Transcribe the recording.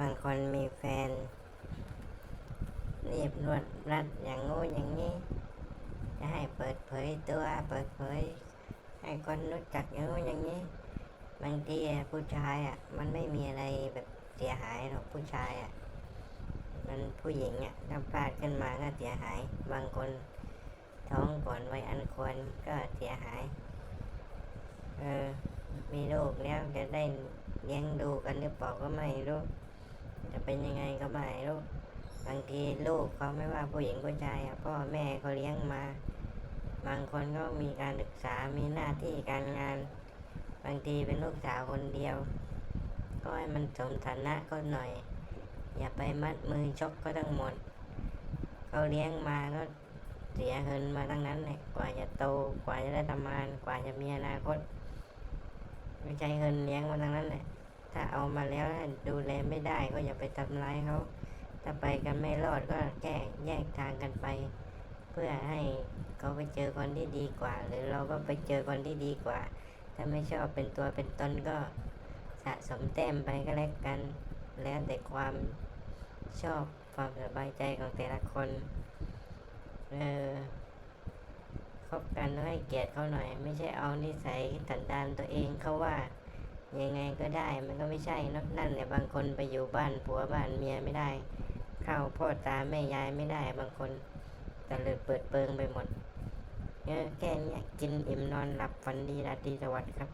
บางคนมีแฟนรีบรวดรัดอย่างงู้อย่างนี้ จะให้เปิดเผยตัวเปิดเผย ให้คนรู้จักอย่างงู้อย่างนี้ บางทีผู้ชายอะ มันไม่มีอะไรแบบเสียหายหรอกผู้ชายอะ มันผู้หญิงอะถ้าพลาดขึ้นมาก็เสียหาย บางคนท้องก่อนวัยอันควรก็เสียหาย เออ มีลูกแล้วจะได้เลี้ยงดูกันหรือเปล่าก็ไม่รู้ จะเป็นยังไงก็ไม่รู้บางทีลูกเขาไม่ว่าผู้หญิงผู้ชายพ่อแม่เขาเลี้ยงมา บางคนก็มีการศึกษามีหน้าที่การงาน บางทีเป็นลูกสาวคนเดียว ก็ให้มันสมฐานะก็หน่อย อย่าไปมัดมือชกก็ทั้งหมดเขาเลี้ยงมาก็เสียเงินมาทั้งนั้นแหละกว่าจะโตกว่าจะได้ทำงาน กว่าจะมีอนาคตไม่ใช่เงินเลี้ยงมาทั้งนั้นแหละ ถ้าเอามาแล้วดูแลไม่ได้ก็อย่าไปทำร้ายเขาถ้าไปกันไม่รอดก็แก้แยกทางกันไป เพื่อให้เขาไปเจอคนที่ดีกว่า หรือเราก็ไปเจอคนที่ดีกว่า ถ้าไม่ชอบเป็นตัวเป็นตนก็สะสมแต้มไปก็แล้วกัน แล้วแต่ความชอบความสบายใจของแต่ละคน เออคบกันต้องให้เกียรติเขาหน่อย ไม่ใช่เอานิสัยสันดานตัวเองเขาว่า ยังไงก็ได้มันก็ไม่ใช่นอะนั่นเนี่ยบางคนไปอยู่บ้านผัวบ้านเมียไม่ได้ เข้าพ่อตาแม่ยายไม่ได้ บางคนแต่เลยเปิดเปิงไปหมดเออแค่เนี้ยกินอิ่มนอนหลับฝันดีราตรีสวัสดิ์ครับ